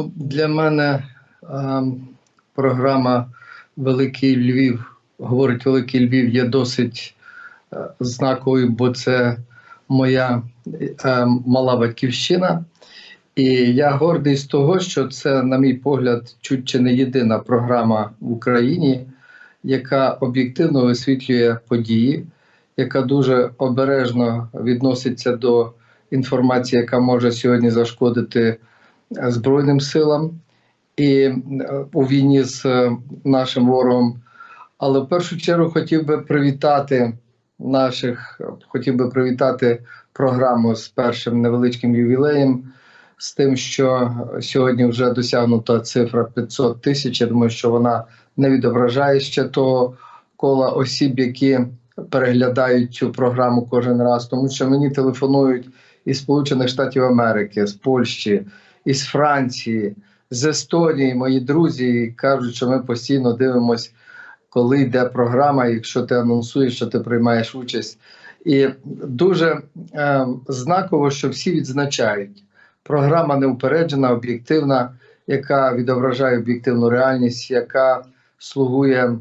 Ну, для мене е, програма Великий Львів говорить Великий Львів є досить е, знаковою, бо це моя е, мала батьківщина. І я гордий з того, що це, на мій погляд, чуть чи не єдина програма в Україні, яка об'єктивно висвітлює події, яка дуже обережно відноситься до інформації, яка може сьогодні зашкодити Збройним силам і е, у війні з е, нашим ворогом. Але в першу чергу хотів би привітати наших, хотів би привітати програму з першим невеличким ювілеєм, з тим, що сьогодні вже досягнута цифра 500 тисяч. Я думаю, що вона не відображає ще того кола осіб, які переглядають цю програму кожен раз, тому що мені телефонують із Сполучених Штатів Америки, з Польщі, із Франції, з Естонії, мої друзі кажуть, що ми постійно дивимося, коли йде програма, якщо ти анонсуєш, що ти приймаєш участь. І дуже е, знаково, що всі відзначають. Програма неупереджена, об'єктивна, яка відображає об'єктивну реальність, яка слугує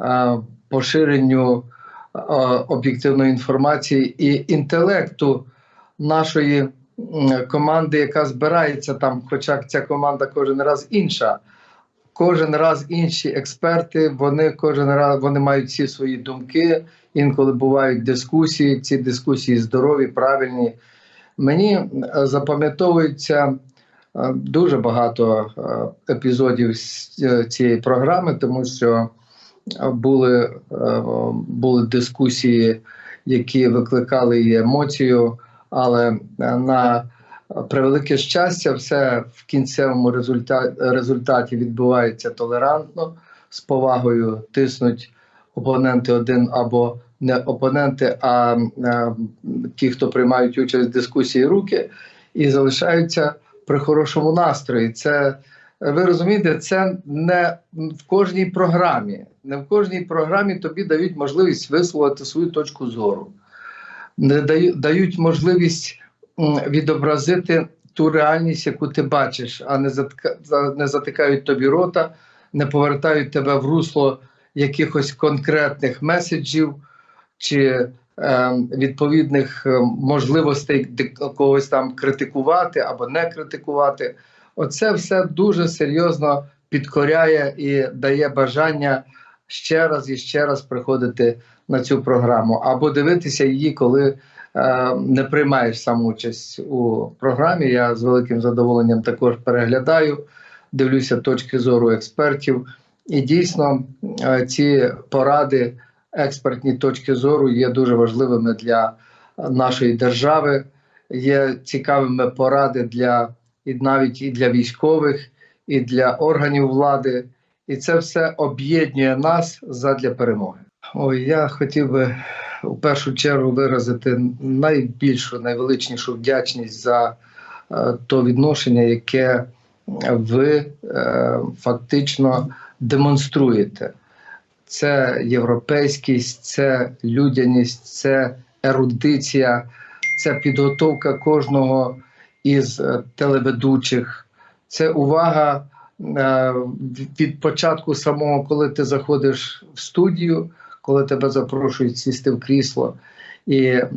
е, поширенню е, об'єктивної інформації і інтелекту нашої команди, яка збирається там, хоча ця команда кожен раз інша. Кожен раз інші експерти, вони кожен раз вони мають всі свої думки. Інколи бувають дискусії. Ці дискусії здорові, правильні. Мені е, запам'ятовується е, дуже багато е, епізодів цієї програми, тому що були, були дискусії, які викликали емоцію, але е, на превелике щастя, все в кінцевому результаті, відбувається толерантно, з повагою тиснуть опоненти один або не опоненти, а е, ті, хто приймають участь в дискусії руки, і залишаються при хорошому настрої. Це ви розумієте, це не в кожній програмі. Не в кожній програмі тобі дають можливість висловити свою точку зору, не дають, можливість відобразити ту реальність, яку ти бачиш, а не не затикають тобі рота, не повертають тебе в русло якихось конкретних меседжів чи е, відповідних можливостей когось там критикувати або не критикувати. Оце все дуже серйозно підкоряє і дає бажання ще раз і ще раз приходити на цю програму або дивитися її, коли е, не приймаєш сам участь у програмі. Я з великим задоволенням також переглядаю, дивлюся точки зору експертів. І дійсно е, ці поради, експертні точки зору є дуже важливими для нашої держави. Є цікавими поради для і навіть і для військових, і для органів влади. І це все об'єднує нас задля перемоги. Ой, я хотів би у першу чергу виразити найбільшу, найвеличнішу вдячність за е, то відношення, яке ви е, фактично демонструєте. Це європейськість, це людяність, це ерудиція, це підготовка кожного із е, телеведучих, це увага від початку самого, коли ти заходиш в студію, коли тебе запрошують сісти в крісло і е,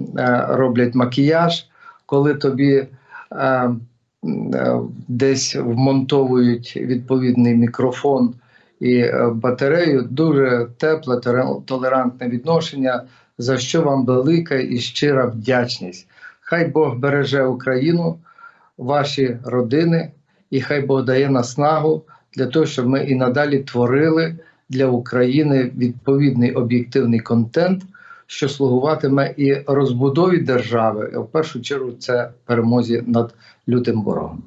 роблять макіяж, коли тобі е, е, десь вмонтовують відповідний мікрофон і е, батарею, дуже тепле, толерантне відношення, за що вам велика і щира вдячність. Хай Бог береже Україну, ваші родини, і хай Бог дає наснагу для того, щоб ми і надалі творили для України відповідний об'єктивний контент, що слугуватиме і розбудові держави, в першу чергу це перемозі над лютим ворогом.